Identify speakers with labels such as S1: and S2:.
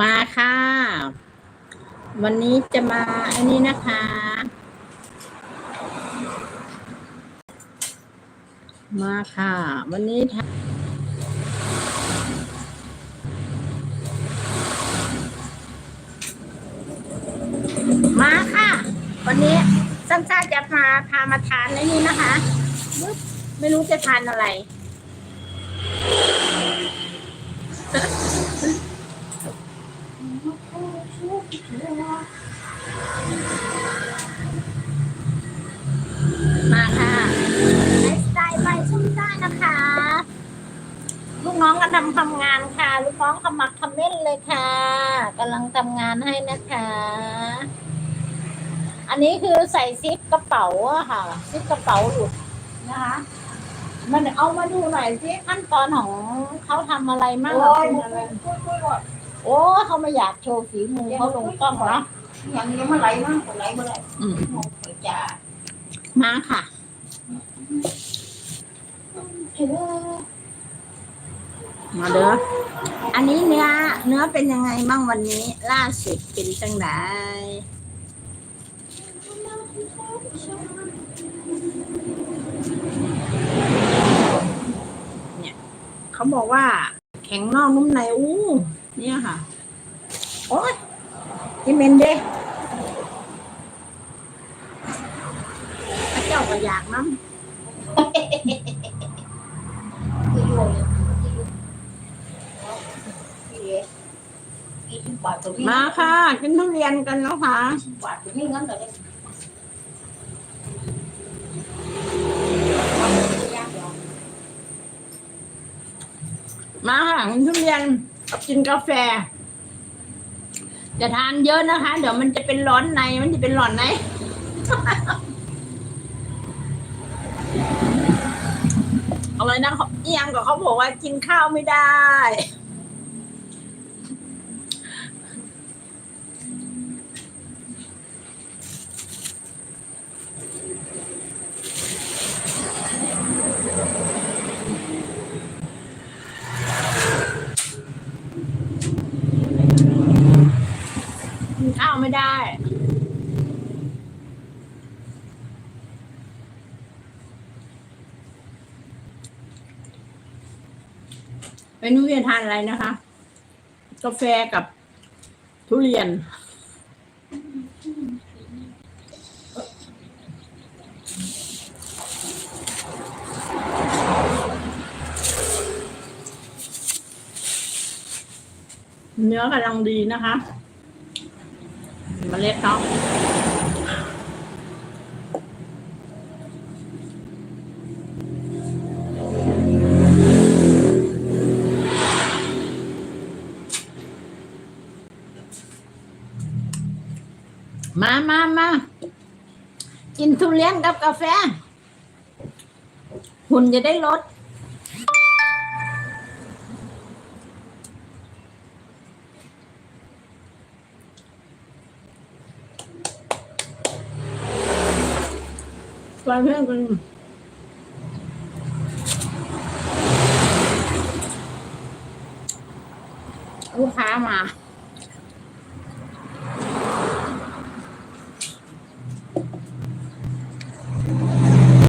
S1: มาค่ะ วันนี้จะมาอันนี้นะคะ มาค่ะ วันนี้ทมาค่ะ วันนี้สั้นๆจะพาพามาทานในนี้นะคะ ไม่รู้จะทานอะไร มาค่ะไลฟ์สไตล์ไปชุ่มได้นะคะ ลูกน้องกำลังทำงานค่ะ ลูกน้องขมักเขม้นเลยค่ะกำลังทำงานให้นะคะ อันนี้คือใส่ซิปกระเป๋าอะค่ะ ซิปกระเป๋าหลุดนะคะมันเอามาดูหน่อยสิขั้นตอนของเขาทำอะไรมาก
S2: โอ้ย
S1: เป็นอะไร โอ้เขาไม่อยากโชว์ฝีมือเขาลงกล้องเนาะ
S2: อย่างนี้มันไหลมากไหลเมื่อไหร่
S1: อืม
S2: ไปจ้า
S1: มาค่ะมาเด้อ อันนี้เนื้อเนื้อเป็นยังไงบ้างวันนี้ ล่าสุดเป็นจังไดเนี่ยเขาบอกว่าแข็งนอกนุ่มในอู้ เนี่ยค่ะ โอ้ยที่เมนเด้พระเจ้าก็อยากน้ำ
S2: คือโยนยี่สิบบาทตัวนี้
S1: มาค่ะกินทุเรียนกันแล้วค่ะ
S2: บาทตัวนี้งั้นแต่เนี่ย
S1: มาค่ะกินทุเรียน กินกาแฟจะทานเยอะนะคะ เดี๋ยวมันจะเป็นร้อนในมันจะเป็นร้อนในอะไรนะเขาเอียงกับเขาบอกว่ากินข้าวไม่ได้ กินข้าไม่ได้เป็นทุเรียนทานอะไรนะคะ กาแฟกับทุเรียน เนื้อกำลังดีนะคะ มเมล็ดเนาะมามามากินทุเรียนกับกาแฟ หุ่นจะได้ลด ไปเพื่อนกันลูกค้ามา